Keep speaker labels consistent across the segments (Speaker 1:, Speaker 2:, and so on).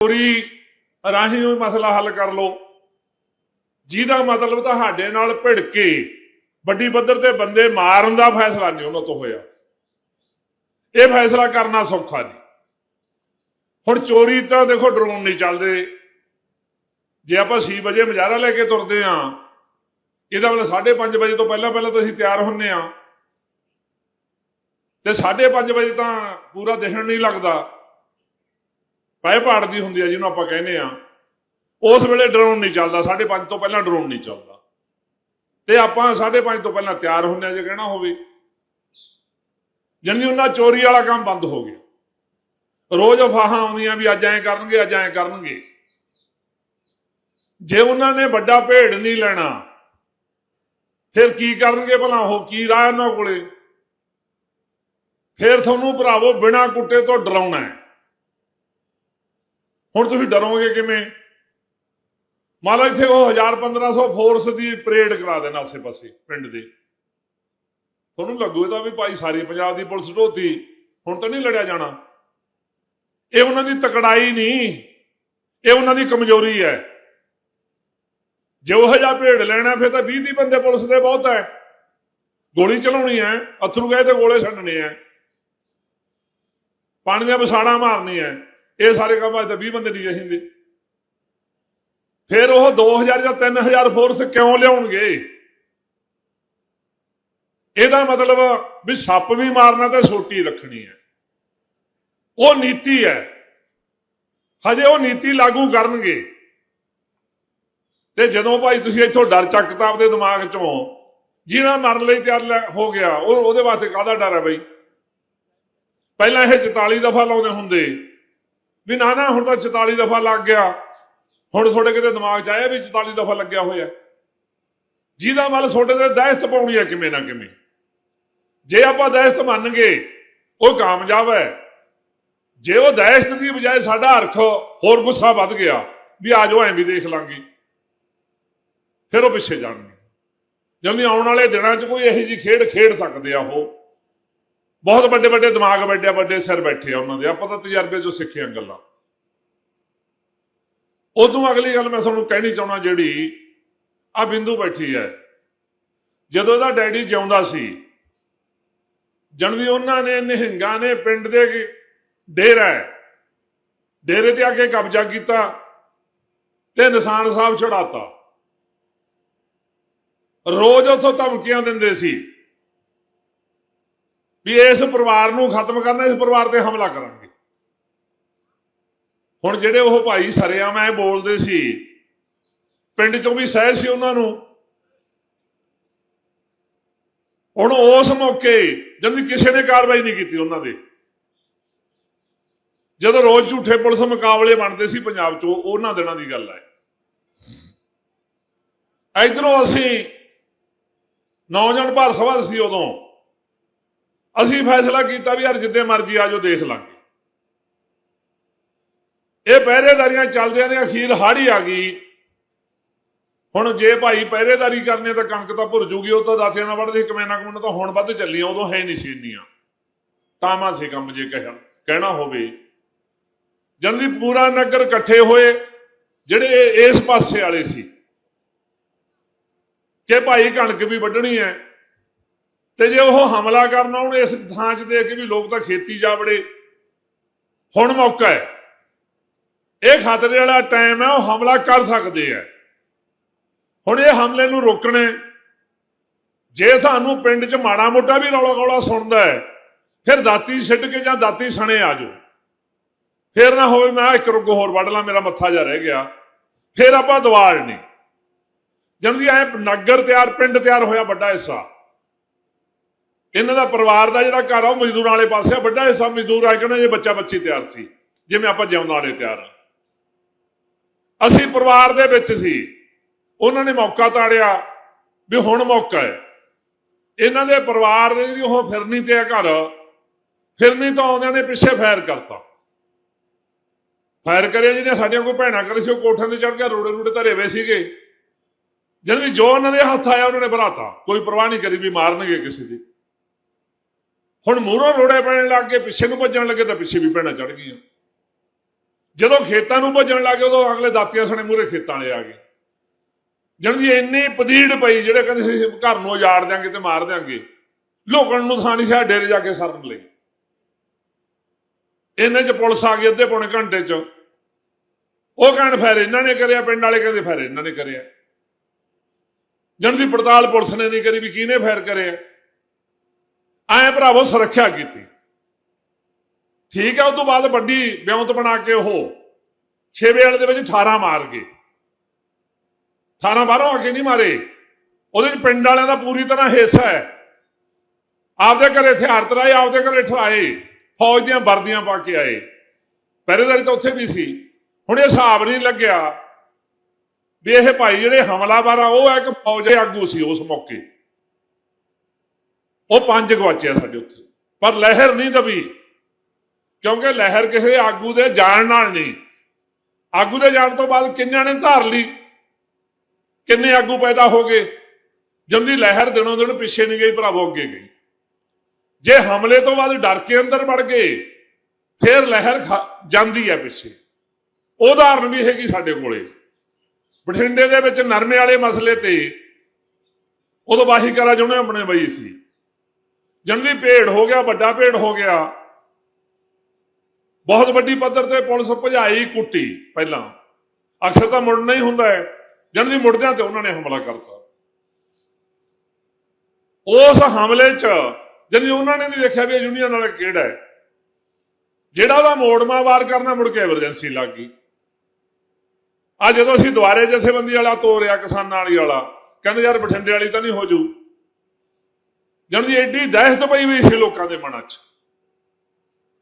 Speaker 1: ਚੋਰੀ ਰਾਹੀਂ ਉਹ ਮਸਲਾ ਹੱਲ ਕਰ ਲਓ। ਜਿਹਦਾ ਮਤਲਬ ਤੁਹਾਡੇ ਨਾਲ ਭਿੜ ਕੇ ਵੱਡੀ ਪੱਧਰ ਤੇ ਬੰਦੇ ਮਾਰਨ ਦਾ ਫੈਸਲਾ ਨਹੀਂ ਉਹਨਾਂ ਤੋਂ ਹੋਇਆ। ਇਹ ਫੈਸਲਾ ਕਰਨਾ ਸੌਖਾ ਨਹੀਂ। ਹੁਣ ਚੋਰੀ ਤਾਂ ਦੇਖੋ ਡਰੋਨ ਨਹੀਂ ਚੱਲਦੇ। ਜੇ ਆਪਾਂ 6 ਵਜੇ ਮਜ਼ਾਰਾ ਲੈ ਕੇ ਤੁਰਦੇ ਆ ਇਹਦਾ ਮਤਲਬ 5:30 ਵਜੇ ਤੋਂ ਪਹਿਲਾਂ ਪਹਿਲਾਂ ਤਾਂ ਅਸੀਂ ਤਿਆਰ ਹੁੰਨੇ ਆ ਤੇ 5:30 ਵਜੇ ਤਾਂ ਪੂਰਾ ਦਿਖਣ ਨਹੀਂ ਲੱਗਦਾ। ਪੈ ਪਾੜਦੀ ਹੁੰਦੀ ਆ ਜਿਹਨੂੰ ਆਪਾਂ ਕਹਿੰਦੇ ਆ, ਉਸ ਵੇਲੇ ਡਰੋਨ ਨਹੀਂ ਚੱਲਦਾ 5:30 ਤੋਂ ਪਹਿਲਾਂ ਡਰੋਨ ਨਹੀਂ ਚੱਲਦਾ। ਤੇ ਆਪਾਂ 5:30 ਤੋਂ ਪਹਿਲਾਂ ਤਿਆਰ ਹੁੰਨੇ ਆ, ਜੇ ਕਹਿਣਾ ਹੋਵੇ। ਜੰਨੀ ਉਹਨਾਂ ਚੋਰੀ ਵਾਲਾ ਕੰਮ ਬੰਦ ਹੋ ਗਿਆ। ਰੋਜ਼ ਅਫਵਾਹਾਂ ਆਉਂਦੀਆਂ ਵੀ ਅੱਜ ਐਂ ਕਰਨਗੇ, ਅੱਜ ਐਂ ਕਰਨਗੇ। ਜੇ ਉਹਨਾਂ ਨੇ ਵੱਡਾ ਭੇੜ ਨਹੀਂ ਲੈਣਾ, ਫਿਰ ਕੀ ਕਰਨਗੇ ਭਲਾ ਉਹ? ਕੀ ਰਾਹ ਉਹਨਾਂ ਕੋਲੇ? ਫਿਰ ਤੁਹਾਨੂੰ ਭਰਾਵੋ, ਬਿਨਾ ਕੁੱਟੇ ਤੋਂ ਡਰਾਉਣਾ ਹੈ। ਹੁਣ ਤੁਸੀਂ ਡਰੋਗੇ ਕਿਵੇਂ? ਮੰਨ ਲਓ ਇੱਥੇ ਉਹ 1000 1500 ਫੋਰਸ ਦੀ ਪਰੇਡ ਕਰਾ ਦੇਣ ਆਸੇ ਪਾਸੇ ਪਿੰਡ ਦੇ। ਤੁਹਾਨੂੰ ਲੱਗੂ ਇਹਦਾ ਵੀ ਭਾਈ ਸਾਰੀ ਪੰਜਾਬ ਦੀ ਪੁਲਿਸ ਢੋਤੀ, ਹੁਣ ਤਾਂ ਨਹੀਂ ਲੜਿਆ ਜਾਣਾ। ਇਹ ਉਹਨਾਂ ਦੀ ਤਕੜਾਈ ਨਹੀਂ, ਇਹ ਉਹਨਾਂ ਦੀ ਕਮਜ਼ੋਰੀ ਹੈ। ਜੇ ਉਹ ਜਿਹਾ ਭੇੜ ਲੈਣਾ, ਫਿਰ ਤਾਂ 20 ਦੀ ਬੰਦੇ ਪੁਲਿਸ ਦੇ ਬਹੁਤ ਹੈ। ਗੋਲੀ ਚਲਾਉਣੀ ਹੈ, ਅਥਰੂ ਗਏ ਤੇ ਗੋਲੇ ਛੱਡਣੇ ਹੈ। ਪਾਣੀ ਦੀਆਂ ਬਸਾੜਾਂ ਮਾਰਨੀ ਹੈ। ਇਹ ਸਾਰੇ ਕੰਮ ਅੱਜ ਤਾਂ 20 ਬੰਦੇ ਨਹੀਂ ਚਾਹੀਦੇ ਫਿਰ ਉਹ 2000 ਜਾਂ 3000 ਫੋਰਸ ਕਿਉਂ ਲਿਆਉਣਗੇ? ਇਹਦਾ ਮਤਲਬ ਵੀ ਸੱਪ ਵੀ ਮਾਰਨਾ ਤੇ ਸੋਟੀ ਰੱਖਣੀ ਹੈ। ਉਹ ਨੀਤੀ ਹੈ। ਹਜੇ ਉਹ ਨੀਤੀ ਲਾਗੂ ਕਰਨਗੇ। ਤੇ ਜਦੋਂ ਭਾਈ ਤੁਸੀਂ ਇੱਥੋਂ ਡਰ ਚੱਕਤਾ ਆਪਦੇ ਦਿਮਾਗ ਚੋਂ ਜਿਹੜਾ ਮਰਨ ਲਈ ਤਿਆਰ ਲੈ- ਹੋ ਗਿਆ, ਉਹ ਉਹਦੇ ਵਾਸਤੇ ਕਾਹਦਾ ਡਰ ਹੈ ਬਈ? ਪਹਿਲਾਂ ਇਹ 44 ਦਫਾ ਲਾਉਂਦੇ ਹੁੰਦੇ। ਵੀ ਨਾ ਨਾ, ਹੁਣ ਤਾਂ 44 ਦਫਾ ਲੱਗ ਗਿਆ। ਹੁਣ ਤੁਹਾਡੇ ਕਿਤੇ ਦਿਮਾਗ 'ਚ ਆਇਆ ਵੀ 44 ਦਫਾ ਲੱਗਿਆ ਹੋਇਆ? ਜਿਹਦਾ ਮਤਲਬ ਤੁਹਾਡੇ ਤੇ ਦਹਿਸ਼ਤ ਪਾਉਣੀ ਹੈ ਕਿਵੇਂ ਨਾ ਕਿਵੇਂ? ਜੇ ਆਪਾਂ ਦਹਿਸ਼ਤ ਮੰਨ ਗਏ, ਉਹ ਕਾਮਯਾਬ ਹੈ। ਜੇ ਉਹ ਦਹਿਸ਼ਤ ਦੀ ਬਜਾਏ ਸਾਡਾ ਅਰਥ ਹੋਰ ਗੁੱਸਾ ਵੱਧ ਗਿਆ, ਵੀ ਆ ਜਾਓ, ਐਂ ਵੀ ਦੇਖ ਲਾਂਗੇ। ਫਿਰ ਉਹ ਪਿੱਛੇ ਜਾਣਗੇ। ਜਲਦੀ ਆਉਣ ਵਾਲੇ ਦਿਨਾਂ 'ਚ ਕੋਈ ਇਹੋ ਜੀ ਖੇਡ ਖੇਡ ਸਕਦੇ ਆ ਉਹ। ਬਹੁਤ ਵੱਡੇ ਵੱਡੇ ਦਿਮਾਗ ਵੱਡੇ ਵੱਡੇ ਸਿਰ ਬੈਠੇ ਆ ਉਹਨਾਂ ਦੇ। ਆਪਾਂ ਤਾਂ ਤਜਰਬੇ 'ਚੋਂ ਸਿੱਖੀਆਂ ਗੱਲਾਂ। ਉਦੋਂ ਅਗਲੀ ਗੱਲ ਮੈਂ ਤੁਹਾਨੂੰ ਕਹਿਣੀ ਚਾਹਣਾ ਜਿਹੜੀ ਆ ਬਿੰਦੂ ਬੈਠੀ ਹੈ। ਜਦੋਂ ਇਹਦਾ ਡੈਡੀ ਜਿਉਂਦਾ ਸੀ ਜਨਵੀ ਉਹਨਾਂ ਨੇ ਨਿਹੰਗਾਂ ਨੇ ਪਿੰਡ ਦੇ ਡੇਰਾ ਹੈ, ਡੇਰੇ ਤੇ ਆ ਕੇ ਕਬਜ਼ਾ ਕੀਤਾ ਤੇ ਨਿਸ਼ਾਨ ਸਾਹਿਬ ਚੜਾਤਾ ਰੋਜ਼ ਉਥੋਂ ਧਮਕੀਆਂ ਦਿੰਦੇ ਸੀ। ਵੀ ਇਸ ਪਰਿਵਾਰ ਨੂੰ ਖਤਮ ਕਰਨਾ, ਇਸ ਪਰਿਵਾਰ ਤੇ ਹਮਲਾ ਕਰਾਂਗੇ। ਹੁਣ ਜਿਹੜੇ ਉਹ ਭਾਈ ਸਰਿਆ ਮੈਂ ਬੋਲਦੇ ਸੀ, ਪਿੰਡ ਚੋਂ ਵੀ ਸਹਿ ਸੀ ਉਹਨਾਂ ਨੂੰ। ਹੁਣ ਉਸ ਮੌਕੇ ਜਦੋਂ ਕਿਸੇ ਨੇ ਕਾਰਵਾਈ ਨਹੀਂ ਕੀਤੀ ਉਹਨਾਂ ਦੇ। ਜਦੋਂ ਰੋਜ਼ ਝੂਠੇ ਪੁਲਿਸ ਮੁਕਾਬਲੇ ਬਣਦੇ ਸੀ ਪੰਜਾਬ 'ਚ, ਉਹਨਾਂ ਦਿਨਾਂ ਦੀ ਗੱਲ ਹੈ। ਇਧਰੋਂ ਅਸੀਂ ਨੌਜਵਾਨ ਭਾਰ ਸਭਾ ਸੀ ਉਦੋਂ ਅਸੀਂ ਫੈਸਲਾ ਕੀਤਾ ਵੀ ਯਾਰ ਜਿੱਦੇ ਮਰਜ਼ੀ ਆ ਜਾਓ, ਦੇਖ ਲਾਂਗੇ। ਇਹ ਪਹਿਰੇਦਾਰੀਆਂ ਚੱਲਦਿਆਂ ਨੇ, ਅਖੀਰ ਹਾੜੀ ਆ ਗਈ। ਹੁਣ ਜੇ ਭਾਈ ਪਹਿਰੇਦਾਰੀ ਕਰਨੇ ਤਾਂ ਕਣਕ ਤਾਂ ਭੁਰ ਜੂਗੀ, ਉਹ ਤਾਂ ਦਾਤਿਆਂ ਨਾਲ ਵੜਦੇ ਕਮੈਨਾ ਕਮੈਨਾ ਤਾਂ ਹੁਣ ਵੱਧ ਚੱਲੀਆਂ, ਉਦੋਂ ਹੈ ਨਹੀਂ ਸੀ ਇੰਨੀਆਂ। ਟਾਮਾ ਸੀ ਕੰਮ ਜੇ ਕਹਿਣ, ਕਹਿਣਾ ਹੋਵੇ। ਜਨਦੀ ਪੂਰਾ ਨਗਰ ਇਕੱਠੇ ਹੋਏ, ਜਿਹੜੇ ਇਸ ਪਾਸੇ ਵਾਲੇ ਸੀ। ਕਿ ਭਾਈ ਕਣਕ ਵੀ ਵੱਢਣੀ ਹੈ ਤੇ ਜੇ ਉਹ ਹਮਲਾ ਕਰਨ ਆਉਣ, ਇਸ ਥਾਂ 'ਚ ਦੇ ਕੇ ਵੀ ਲੋਕ ਤਾਂ ਖੇਤੀ ਜਾ ਵੜੇ ਹੁਣ ਮੌਕਾ ਹੈ। ਇਹ ਖਤਰੇ ਵਾਲਾ ਟਾਈਮ ਹੈ, ਉਹ ਹਮਲਾ ਕਰ ਸਕਦੇ ਆ ਹੁਣ ਇਹ ਹਮਲੇ ਨੂੰ ਰੋਕਣਾ, ਜੇ ਤੁਹਾਨੂੰ ਪਿੰਡ 'ਚ ਮਾੜਾ ਮੋਟਾ ਵੀ ਰੌਲਾ ਗੌਲਾ ਸੁਣਦਾ ਹੈ, ਫਿਰ ਦਾਤੀ ਛੱਡ ਕੇ ਜਾਂ ਦਾਤੀ ਸਣੇ ਆ ਜਾਓ। ਫਿਰ ਨਾ ਹੋਵੇ ਮੈਂ ਇੱਕ ਰੁੱਗ ਹੋਰ ਵੱਢ ਲਾਂ, ਮੇਰਾ ਮੱਥਾ ਜਾ ਰਹਿ ਗਿਆ। ਫਿਰ ਆਪਾਂ ਦਵਾਲ ਨਹੀਂ। ਜਨਦੀ ਐ ਨਗਰ ਤਿਆਰ, ਪਿੰਡ ਤਿਆਰ ਹੋਇਆ ਵੱਡਾ ਹਿੱਸਾ। ਇਹਨਾਂ ਦਾ ਪਰਿਵਾਰ ਦਾ ਜਿਹੜਾ ਘਰ ਆ, ਉਹ ਮਜ਼ਦੂਰਾਂ ਵਾਲੇ ਪਾਸੇ ਆ, ਵੱਡਾ ਹਿੱਸਾ ਮਜ਼ਦੂਰ ਆ, ਕਹਿੰਦਾ ਜੇ ਬੱਚਾ ਬੱਚੀ ਤਿਆਰ ਸੀ, ਜਿਵੇਂ ਆਪਾਂ ਜਿਉਂਦਾ ਵਾਲੇ ਤਿਆਰ ਆ। ਅਸੀਂ ਪਰਿਵਾਰ ਦੇ ਵਿੱਚ ਸੀ, ਉਹਨਾਂ ਨੇ ਮੌਕਾ ਤਾੜਿਆ ਵੀ ਹੁਣ ਮੌਕਾ ਹੈ। ਇਹਨਾਂ ਦੇ ਪਰਿਵਾਰ ਦੇ ਜਿਹੜੀ ਉਹ ਫਿਰਨੀ ਤੇ ਆ ਘਰ, ਫਿਰਨੀ ਤੋਂ ਆਉਂਦਿਆਂ ਨੇ ਪਿੱਛੇ ਫਾਇਰ ਕਰਤਾ। ਫਾਇਰ ਕਰਿਆ ਜਿਹਨੇ ਸਾਡੀਆਂ ਕੋਈ ਭੈਣਾਂ ਕਰੀ ਸੀ, ਉਹ ਕੋਠਿਆਂ ਤੇ ਚੜ ਕੇ ਰੋੜੇ ਰੋੜੇ ਧਰੇ ਹੋਏ ਸੀਗੇ। ਜਦ ਵੀ ਜੋ ਉਹਨਾਂ ਦੇ ਹੱਥ ਆਇਆ, ਉਹਨਾਂ ਨੇ ਭਰਾਤਾ। ਕੋਈ ਪਰਵਾਹ ਨਹੀਂ ਕਰੀ ਵੀ ਮਾਰਨਗੇ ਕਿਸੇ ਦੀ। ਹੁਣ ਮੂਹਰੋਂ ਰੋੜੇ ਪੈਣ ਲੱਗ ਗਏ, ਪਿੱਛੇ ਨੂੰ ਭੱਜਣ ਲੱਗੇ ਤਾਂ ਪਿੱਛੇ ਵੀ ਭੈਣਾਂ ਚੜ ਗਈਆਂ। ਜਦੋਂ ਖੇਤਾਂ ਨੂੰ ਭੱਜਣ ਲੱਗੇ ਉਦੋਂ ਅਗਲੇ ਦਾਤੀਆਂ ਸਣੇ ਮੂਹਰੇ ਖੇਤਾਂ ਵਾਲੇ ਆ ਗਏ। ਜਣ ਜੀ ਇੰਨੀ ਪਦੀੜ ਪਈ, ਜਿਹੜੇ ਕਹਿੰਦੇ ਅਸੀਂ ਘਰ ਨੂੰ ਉਜਾੜ ਦਿਆਂਗੇ ਤੇ ਮਾਰ ਦਿਆਂਗੇ। ਲੋਕਣ ਨੂੰ ਥਾਂ ਨਹੀਂ ਡੇਰੇ ਜਾ ਕੇ ਸਰਨ ਲਈ। ਇੰਨੇ ਚ ਪੁਲਿਸ ਆ ਗਈ ਅੱਧੇ ਪੌਣੇ ਘੰਟੇ ਚ। ਉਹ ਕਹਿਣ ਫੈਰ ਇਹਨਾਂ ਨੇ ਕਰਿਆ, ਪਿੰਡ ਵਾਲੇ ਕਹਿੰਦੇ ਫਿਰ ਇਹਨਾਂ ਨੇ ਕਰਿਆ। ਜਣ ਦੀ ਪੜਤਾਲ ਪੁਲਿਸ ਨੇ ਨਹੀਂ ਕਰੀ ਵੀ ਕਿਹਨੇ ਫੈਰ ਕਰਿਆ। ਐ ਭਰਾਵੋ, ਸੁਰੱਖਿਆ ਕੀਤੀ। ਠੀਕ ਹੈ ਉਸ ਤੋਂ ਬਾਅਦ ਵੱਡੀ ਬਿਉਂਤ ਬਣਾ ਕੇ ਉਹ ਛੇਵੇ ਵਾਲੇ ਦੇ ਵਿੱਚ 18 ਮਾਰ ਗਏ। 18 ਬਾਹਰੋਂ ਆ ਕੇ ਨਹੀਂ ਮਾਰੇ। ਉਹਦੇ ਵਿੱਚ ਪਿੰਡ ਵਾਲਿਆਂ ਦਾ ਪੂਰੀ ਤਰ੍ਹਾਂ ਹਿੱਸਾ ਹੈ। ਆਪਦੇ ਘਰੇ ਹਥਿਆਰ ਤਰਾਏ, ਆਪਦੇ ਘਰੇ ਠਾਏ, ਫੌਜ ਦੀਆਂ ਵਰਦੀਆਂ ਪਾ ਕੇ ਆਏ। ਪਹਿਰੇਦਾਰੀ ਤਾਂ ਉੱਥੇ ਵੀ ਸੀ। ਹੁਣ ਇਹ ਹਿਸਾਬ ਨਹੀਂ ਲੱਗਿਆ ਵੀ ਇਹ ਭਾਈ ਜਿਹੜੇ ਹਮਲਾਵਰ ਆ, ਉਹ ਹੈ ਇੱਕ ਫੌਜ ਦੇ ਆਗੂ ਸੀ ਉਸ ਮੌਕੇ। ਉਹ ਪੰਜ ਗਵਾਚਿਆ ਸਾਡੇ ਉੱਥੇ। ਪਰ ਲਹਿਰ ਨਹੀਂ ਦਬੀ। ਕਿਉਂਕਿ ਲਹਿਰ ਕਿਸੇ ਆਗੂ ਦੇ ਜਾਣ ਨਾਲ ਨਹੀਂ। ਆਗੂ ਦੇ ਜਾਣ ਤੋਂ ਬਾਅਦ ਕਿੰਨਿਆਂ ਨੇ ਧਾਰ ਲਈ? ਕਿੰਨੇ ਆਗੂ ਪੈਦਾ ਹੋ ਗਏ? ਜੰਦੀ ਲਹਿਰ ਦਿਨੋਂ ਦਿਨ ਪਿੱਛੇ ਨਹੀਂ ਗਈ, ਭਰਾਵੋ, ਅੱਗੇ ਗਈ। ਜੇ ਹਮਲੇ ਤੋਂ ਬਾਅਦ ਡਰ ਕੇ ਅੰਦਰ ਵੜ ਗਏ, ਫਿਰ ਲਹਿਰ ਖਾ- ਜਾਂਦੀ ਹੈ ਪਿੱਛੇ। ਉਦਾਹਰਨ ਵੀ ਹੈਗੀ ਸਾਡੇ ਕੋਲੇ। ਬਠਿੰਡੇ ਦੇ ਵਿੱਚ ਨਰਮੇ ਵਾਲੇ ਮਸਲੇ ਤੇ ਉਦੋਂ ਵਾਹੀ ਕਰਾ ਜਿਹਨੇ ਆਪਣੇ ਬਈ ਸੀ। ਜੰਦੀ ਭੇੜ ਹੋ ਗਿਆ, ਵੱਡਾ ਭੇੜ ਹੋ ਗਿਆ। ਬਹੁਤ ਵੱਡੀ ਪੱਧਰ ਤੇ ਪੁਲਿਸ ਭਜਾਈ ਕੁੱਟੀ ਪਹਿਲਾਂ। ਅਕਸਰ ਤਾਂ ਮੁੜਨਾ ਹੀ ਹੁੰਦਾ ਹੈ। ਜੰਦੀ ਮੁੜਦਿਆਂ ਤੇ ਉਹਨਾਂ ਨੇ ਹਮਲਾ ਕਰਤਾ। ਉਸ ਹਮਲੇ 'ਚ ਜਦ ਉਹਨਾਂ ਨੇ ਨਹੀਂ ਦੇਖਿਆ ਵੀ ਇਹ ਯੂਨੀਅਨ ਵਾਲਾ ਕਿਹੜਾ ਹੈ, ਜਿਹੜਾ ਉਹਦਾ ਮੋੜਮਾ ਵਾਰ ਕਰਨਾ ਮੁੜ ਕੇ ਐਮਰਜੈਂਸੀ ਲੱਗ ਗਈ। ਆ ਜਦੋਂ ਅਸੀਂ ਦੁਆਰੇ ਜਥੇਬੰਦੀ ਵਾਲਾ ਤੋਰਿਆ, ਕਿਸਾਨਾਂ ਵਾਲੀ ਵਾਲਾ, ਕਹਿੰਦੇ ਯਾਰ ਬਠਿੰਡੇ ਵਾਲੀ ਤਾਂ ਨਹੀਂ ਹੋ ਜੂ। ਜਦ ਦੀ ਐਡੀ ਦਹਿਸ਼ਤ ਪਈ ਵੀ ਸੀ ਲੋਕਾਂ ਦੇ ਮਨਾਂ 'ਚ।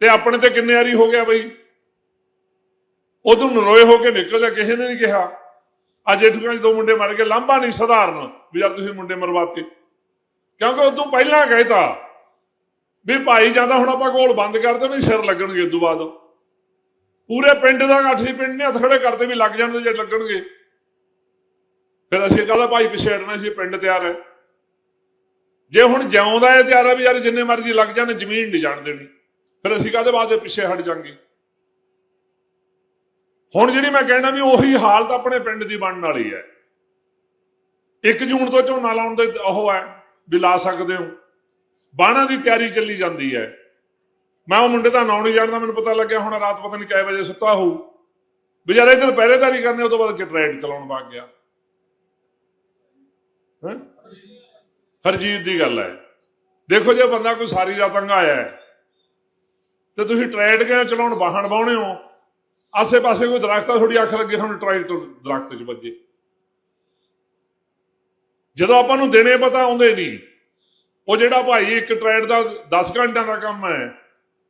Speaker 1: ਤੇ ਆਪਣੇ ਤੇ ਕਿੰਨੇ ਵਾਰੀ ਹੋ ਗਿਆ ਬਈ? ਉਦੋਂ ਨਰੋਏ ਹੋ ਕੇ ਨਿਕਲ ਜਾ ਕਿਸੇ ਨੇ ਨਹੀਂ ਕਿਹਾ। ਅੱਜ ਜੇਠੂਆਂ 'ਚ ਦੋ ਮੁੰਡੇ ਮਰ ਗਏ, ਲਾਂਭਾ ਨਹੀਂ ਸਧਾਰਨ ਵੀ ਯਾਰ ਤੁਸੀਂ ਮੁੰਡੇ ਮਰਵਾਤੇ। ਕਿਉਂਕਿ ਉਦੋਂ ਪਹਿਲਾਂ ਕਹਿਤਾ ਵੀ ਭਾਈ ਜਾਂਦਾ ਹੁਣ ਆਪਾਂ ਗੋਲ ਬੰਦ ਕਰ ਦੇ ਨਹੀਂ ਸਿਰ ਲੱਗਣਗੇ ਉਦੋਂ ਬਾਅਦ। ਪੂਰੇ ਪਿੰਡ ਦਾ ਇਕੱਠੀ ਪਿੰਡ ਨੇ ਹੱਥ ਖੜੇ ਕਰਦੇ ਵੀ ਲੱਗ ਜਾਣਗੇ ਜੇ ਲੱਗਣਗੇ। ਫਿਰ ਅਸੀਂ ਕਹਦਾ ਭਾਈ ਪਿੱਛੇ ਹਟਣਾ ਸੀ, ਪਿੰਡ ਤਿਆਰ ਹੈ। ਜੇ ਹੁਣ ਜਿਉਂਦਾ ਹੈ ਤਿਆਰ ਹੈ ਵੀ ਯਾਰ ਜਿੰਨੇ ਮਰਜ਼ੀ ਲੱਗ ਜਾਣ, ਜ਼ਮੀਨ ਨਹੀਂ ਜਾਣ ਦੇਣੀ। ਫਿਰ ਅਸੀਂ ਕਾਹਦੇ ਬਾਅਦ ਪਿੱਛੇ ਹਟ ਜਾਾਂਗੇ? ਹੁਣ ਜਿਹੜੀ ਮੈਂ ਕਹਿਣਾ ਵੀ ਉਹੀ ਹਾਲਤ ਆਪਣੇ ਪਿੰਡ ਦੀ ਬਣਨ ਵਾਲੀ ਹੈ। 1 ਜੂਨ ਤੋਂ ਝੋਨਾ ਲਾਉਣ ਦੇ ਉਹ ਹੈ, ਵੀ ਲਾ ਸਕਦੇ ਹੋ। ਬਾਣਾ ਦੀ ਤਿਆਰੀ ਚੱਲੀ ਜਾਂਦੀ ਹੈ। ਮੈਂ ਉਹ ਮੁੰਡੇ ਦਾ ਨਾਂ ਨਹੀਂ ਜਾਣਦਾ, ਮੈਨੂੰ ਪਤਾ ਲੱਗਿਆ ਹੁਣ ਰਾਤ ਪਤਾ ਨਹੀਂ ਕਿੰਨੇ ਵਜੇ ਸੁੱਤਾ ਹੋਊ। ਵਿਚਾਰੇ ਇੱਧਰ ਪਹਿਰੇਦਾਰੀ ਕਰਨੇ, ਉਹ ਤੋਂ ਬਾਅਦ ਟਰੈਕ ਚਲਾਉਣ ਵਗ ਗਿਆ। ਹੈਂ? ਹਰਜੀਤ ਦੀ ਗੱਲ ਹੈ। ਦੇਖੋ ਜੇ ਬੰਦਾ ਕੋਈ ਸਾਰੀ ਰਾਤ ਅੰਗਾਇਆ ਹੈ, ਤੇ ਤੁਸੀਂ ਟਰੈਡ ਕੇ ਚਲਾਉਣ ਵਾਹਣ ਬਾਉਣੇ ਹੋ? ਆਸੇ-ਪਾਸੇ ਕੋਈ ਦਰਖਤ ਆ, ਤੁਹਾਡੀ ਅੱਖ ਲੱਗੇ, ਹੁਣ ਟਰੈਕਟਰ ਦਰਖਤ 'ਚ ਵੱਜੇ। ਜਦੋਂ ਆਪਾਂ ਨੂੰ ਦਿਨੇ ਪਤਾ ਆਉਂਦੇ ਨਹੀਂ, ਉਹ ਜਿਹੜਾ ਭਾਈ ਇੱਕ ਟਰੈਡ ਦਾ 10 ਘੰਟਿਆਂ ਦਾ ਕੰਮ ਹੈ,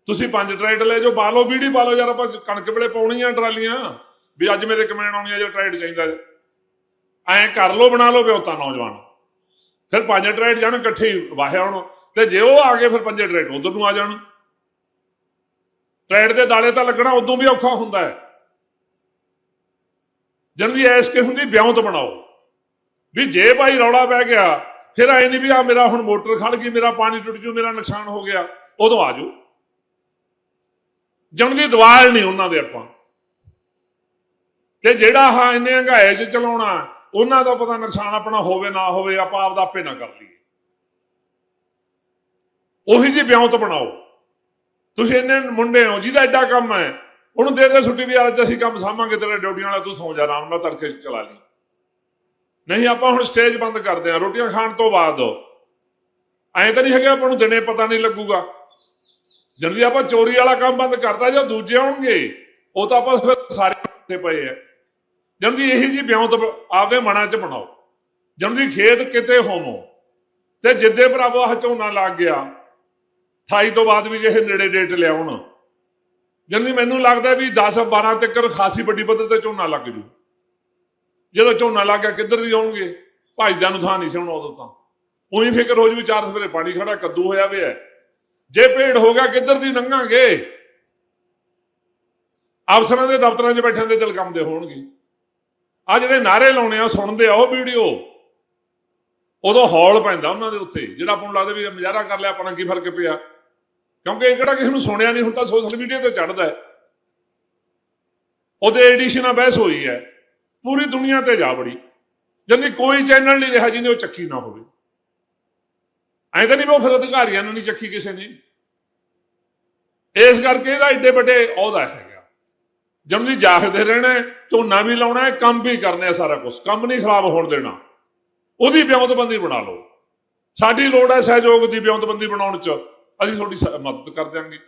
Speaker 1: ਤੁਸੀਂ ਪੰਜ ਟਰੈਡ ਲੈ ਜਾਓ, ਬਾਲੋ ਲਓ ਬਾਲੋ, ਯਾਰ ਆਪਾਂ ਕਣਕ ਵੇਲੇ ਪਾਉਣੀਆਂ ਟਰਾਲੀਆਂ, ਵੀ ਅੱਜ ਮੇਰੇ ਕਮੈਨ ਆਉਣੀ ਆ ਜੇ ਟਰੈਡ ਚਾਹੀਦਾ। ਐਂ ਕਰ ਲੋ ਬਣਾ ਲਓ ਬਿਉਤਾ ਨੌਜਵਾਨ। ਫਿਰ ਪੰਜ ਟਰੈਡ ਜਾਣ, ਇਕੱਠੇ ਹੀ ਵਾਹਿਆ ਹੁਣ। ਤੇ ਜੇ ਉਹ ਆ ਗਏ, ਫਿਰ ਪੰਜੇ ਟਰੈਡ ਉਧਰ ਨੂੰ ਆ ਜਾਣ। ਟਰੈਡ ਦੇ ਦਾਲੇ ਤਾਂ ਲੱਗਣਾ ਉਦੋਂ ਵੀ ਔਖਾ ਹੁੰਦਾ ਹੈ। ਜਨ ਵੀ ਐਸ ਕੇ ਹੁੰਦੀ ਵਿਉਂਤ ਬਣਾਓ। ਵੀ ਜੇ ਭਾਈ ਰੌਲਾ ਪੈ ਗਿਆ, ਫਿਰ ਐ ਨਹੀਂ ਵੀ ਆ ਮੇਰਾ ਹੁਣ ਮੋਟਰ ਖੜ ਗਈ, ਮੇਰਾ ਪਾਣੀ ਟੁੱਟ ਜੂ, ਮੇਰਾ ਨੁਕਸਾਨ ਹੋ ਗਿਆ, ਉਦੋਂ ਆ ਜਾਓ। ਜਨ ਦੀ ਦਵਾਲ ਨਹੀਂ ਉਹਨਾਂ ਦੇ ਆਪਾਂ। ਤੇ ਜਿਹੜਾ ਹਾਂ ਇੰਨੇ ਹੰਗਾਏ 'ਚ ਚਲਾਉਣਾ ਉਹਨਾਂ ਦਾ ਪਤਾ ਨੁਕਸਾਨ ਆਪਣਾ ਹੋਵੇ ਨਾ ਹੋਵੇ, ਆਪਾਂ ਆਪਦਾ ਆਪੇ ਨਾ ਕਰ ਲਈਏ। ਉਹੀ ਜੀ ਵਿਉਂਤ ਬਣਾਓ। ਤੁਸੀਂ ਇੰਨੇ ਮੁੰਡੇ ਹੋ, ਜਿਹਦਾ ਐਡਾ ਕੰਮ ਹੈ, ਉਹਨੂੰ ਦੇ ਦੇ ਛੁੱਟੀ ਵੀ ਅੱਜ ਅਸੀਂ ਕੰਮ ਸਾਂਭਾਂਗੇ, ਤੇਰੇ ਡਿਊਟੀਆਂ ਵਾਲਾ, ਤੂੰ ਸੌਂ ਜਾ ਆਰਾਮ ਨਾਲ, ਤੜਕੇ ਚਲਾ ਲਈ। ਨਹੀਂ, ਆਪਾਂ ਹੁਣ ਸਟੇਜ ਬੰਦ ਕਰਦੇ ਆ ਰੋਟੀਆਂ ਖਾਣ ਤੋਂ ਬਾਅਦ। ਐਂ ਤਾਂ ਨਹੀਂ ਹੈਗਾ ਆਪਾਂ ਨੂੰ ਦਿਨੇ ਪਤਾ ਨਹੀਂ ਲੱਗੂਗਾ। ਜਲਦੀ ਆਪਾਂ ਚੋਰੀ ਵਾਲਾ ਕੰਮ ਬੰਦ ਕਰਦਾ ਜਾਂ ਦੂਜੇ ਆਉਣਗੇ, ਉਹ ਤਾਂ ਆਪਾਂ ਫਿਰ ਸਾਰੇ ਪਏ ਆ। ਜਲਦੀ ਇਹੀ ਜੀ ਬਿਉਂਤ ਆਪਦੇ ਮਨਾਂ 'ਚ ਬਣਾਓ। ਜਲਦੀ ਖੇਤ ਕਿਤੇ ਹੋਵੋ ਤੇ ਜਿੱਦੇ ਭਰਾਵੋ ਆਹ ਝੋਨਾ ਲੱਗ ਗਿਆ 28 ਤੋਂ ਬਾਅਦ ਵੀ ਜੇ ਇਹ ਨੇੜੇ ਡੇਟ ਲਿਆਉਣ। ਜਲਦੀ ਮੈਨੂੰ ਲੱਗਦਾ ਵੀ 10 12 ਤੱਕ ਖਾਸੀ ਵੱਡੀ ਪੱਧਰ ਤੇ ਝੋਨਾ ਲੱਗ ਜੂ। ਜਦੋਂ ਝੋਨਾ ਲੱਗ ਗਿਆ, ਕਿੱਧਰ ਦੀ ਆਉਣਗੇ? ਭਾਈਜਾਂ ਨੂੰ ਥਾਂ ਨਹੀਂ ਸੀ ਹੁਣ ਉਦੋਂ ਤਾਂ। ਉਹੀ ਫਿਕਰ ਹੋ ਜੂ ਵੀ ਚਾਰ ਸਵੇਰੇ ਪਾਣੀ ਖੜਾ ਕੱਦੂ ਹੋਇਆ ਪਿਆ ਜੇ ਭੇੜ ਹੋ ਗਿਆ, ਕਿੱਧਰ ਦੀ ਲੰਘਾਂਗੇ ਅਫਸਰਾਂ ਦੇ ਦਫ਼ਤਰਾਂ 'ਚ ਬੈਠਿਆਂ ਦੇ ਦਿਲ ਕੰਮਦੇ ਹੋਣਗੇ। ਆ ਜਿਹੜੇ ਨਾਰੇ ਲਾਉਣੇ ਆ, ਸੁਣਦੇ ਆ ਉਹ ਵੀਡੀਓ। ਉਦੋਂ ਹੌਲ ਪੈਂਦਾ ਉਹਨਾਂ ਦੇ ਉੱਤੇ, ਜਿਹੜਾ ਆਪਾਂ ਨੂੰ ਲੱਗਦਾ ਵੀ ਮਜ਼ਾਰਾ ਕਰ ਲਿਆ ਆਪਣਾ ਕੀ ਫ਼ਰਕ ਪਿਆ? ਕਿਉਂਕਿ ਇਹ ਕਿਹੜਾ ਕਿਸੇ ਨੂੰ ਸੁਣਿਆ ਨਹੀਂ, ਹੁਣ ਤਾਂ ਸੋਸ਼ਲ ਮੀਡੀਆ ਤੇ ਚੜਦਾ ਉਹਦੇ ਐਡੀਸ਼ਨ ਨਾਲ ਬਹਿਸ ਹੋਈ ਹੈ। ਪੂਰੀ ਦੁਨੀਆ ਤੇ ਜਾ ਬੜੀ ਜੰਨੀ ਕੋਈ ਚੈਨਲ ਨਹੀਂ ਰਿਹਾ ਜਿਹਨੇ ਉਹ ਚੱਕੀ ਨਾ ਹੋਵੇ। ਐਂ ਤਾਂ ਨਹੀਂ ਉਹ ਫਿਰ ਅਧਿਕਾਰੀਆਂ ਨੂੰ ਨਹੀਂ ਚੱਕੀ ਕਿਸੇ ਨੇ। ਇਸ ਕਰਕੇ ਇਹਦਾ ਏਡੇ ਵੱਡੇ ਅਹੁਦਾ ਹੈ ਜਮਦੀ ਜਾਗਦੇ ਰਹਿਣਾ, ਝੋਨਾ ਵੀ ਲਾਉਣਾ ਹੈ, ਕੰਮ ਵੀ ਕਰਨਾ ਸਾਰਾ ਕੁਝ ਕੰਮ ਨਹੀਂ ਖਰਾਬ ਹੋਣ ਦੇਣਾ। ਉਹਦੀ ਵਿਉਂਤਬੰਦੀ ਬਣਾ ਲਓ। ਸਾਡੀ ਲੋੜ ਹੈ ਸਹਿਯੋਗ ਦੀ ਵਿਉਂਤਬੰਦੀ ਬਣਾਉਣ ਚ। ਅਸੀਂ ਤੁਹਾਡੀ ਸ- ਮਦਦ ਕਰ ਦਿਆਂਗੇ।